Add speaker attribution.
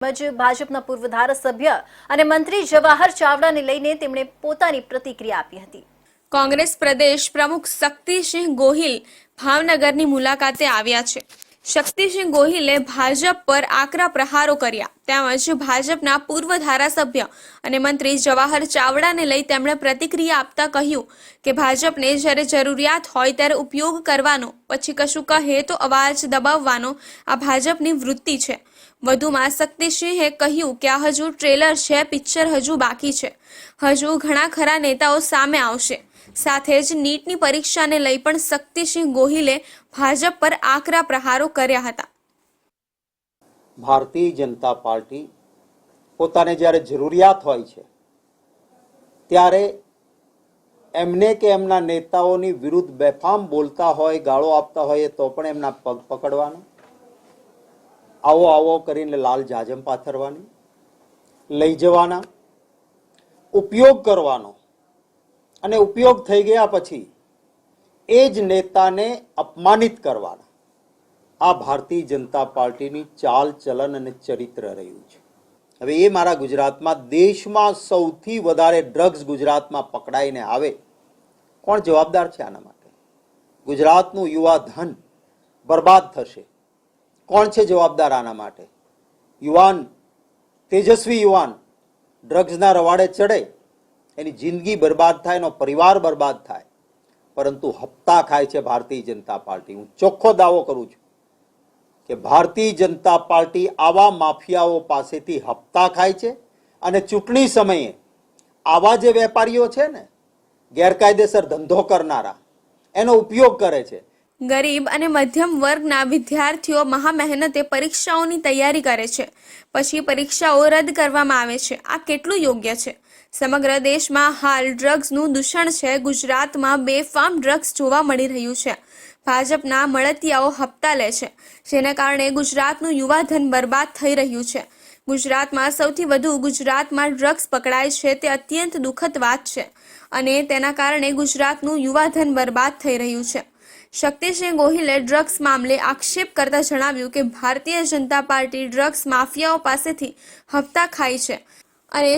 Speaker 1: તેમજ ભાજપના પૂર્વ ધારાસભ્ય અને મંત્રી જવાહર ચાવડાને લઈને તેમણે પોતાની પ્રતિક્રિયા આપી હતી.
Speaker 2: કોંગ્રેસ પ્રદેશ પ્રમુખ શક્તિસિંહ ગોહિલ ભાવનગરની મુલાકાતે આવ્યા છે. શક્તિસિંહ ગોહિલે ભાજપ પર આકરા પ્રહારો કર્યા. તેમજ ભાજપના પૂર્વ ધારાસભ્ય અને મંત્રી જવાહર ચાવડાને લઈ તેમણે પ્રતિક્રિયા આપતા કહ્યું કે ભાજપને જ્યારે જરૂરિયાત હોય ત્યારે ઉપયોગ કરવાનો, પછી કશું કહે તો અવાજ દબાવવાનો આ ભાજપની વૃત્તિ છે. વધુમાં શક્તિસિંહે કહ્યું કે આ હજુ ટ્રેલર છે, પિક્ચર હજુ બાકી છે. હજુ ઘણા ખરા નેતાઓ સામે આવશે. સાથે જ નીટની પરીક્ષાને લઈ પણ શક્તિસિંહ ગોહિલે ભાજપ પર આકરા પ્રહારો કર્યા હતા.
Speaker 3: ભારતીય જનતા પાર્ટી પોતાને જ્યારે જરૂરિયાત હોય છે, ત્યારે એમને કે એમના નેતાઓની વિરુદ્ધ બેફામ બોલતા હોય, ગાળો આપતા હોય તો પણ એમના પગ પકડવાના, આવો આવો કરીને લાલ જાજમ પાથરવાની, લઈ જવાના, ઉપયોગ કરવાનો અને ઉપયોગ થઈ ગયા પછી એ જ નેતાને અપમાનિત કરવાના. આ ભારતીય જનતા પાર્ટીની ચાલ ચલન અને ચરિત્ર રહ્યું છે. હવે એ મારા ગુજરાતમાં દેશમાં સૌથી વધારે ડ્રગ્સ ગુજરાતમાં પકડાઈને આવે, કોણ જવાબદાર છે આના માટે? ગુજરાતનું યુવા ધન બરબાદ થશે, કોણ છે જવાબદાર આના માટે? યુવાન, તેજસ્વી યુવાન, ડ્રગ્સના રવાડે ચડે એની જિંદગી બરબાદ થાય એનો પરિવાર બરબાદ થાય. પરંતુ હપ્તા ખાય છે ભારતીય જનતા પાર્ટી. હું ચોખ્ખો દાવો કરું છું કે ભારતીય જનતા પાર્ટી આવા માફિયાઓ પાસેથી હપ્તા ખાય છે અને ચૂંટણી સમયે આવા જે વેપારીઓ છે ને, ગેરકાયદેસર ધંધો કરનારા, એનો ઉપયોગ કરે છે.
Speaker 2: ગરીબ અને મધ્યમ વર્ગના વિદ્યાર્થીઓ મહા મહેનતે પરીક્ષાઓની તૈયારી કરે છે. પછી પરીક્ષાઓ રદ કરવામાં આવે છે. આ કેટલું યોગ્ય છે? સમગ્ર દેશમાં હાલ ડ્રગ્સનું દૂષણ છે. ગુજરાતમાં બેફામ ડ્રગ્સ જોવા મળી રહ્યું છે. ભાજપના મળતિયાઓ હપ્તા લે છે. જેને કારણે ગુજરાતનું યુવાધન બરબાદ થઈ રહ્યું છે. ગુજરાતમાં સૌથી વધુ ગુજરાતમાં ડ્રગ્સ પકડાય છે તે અત્યંત દુઃખદ વાત છે અને તેના કારણે ગુજરાતનું યુવાધન બરબાદ થઈ રહ્યું છે. શક્તિસિંહ ગોહિલે ડ્રગ્સ મામલે આક્ષેપ કરતા જણાવ્યું કે ભારતીય જનતા પાર્ટી ડ્રગ્સ માફિયાઓ પાસેથી હપ્તા ખાય છે અને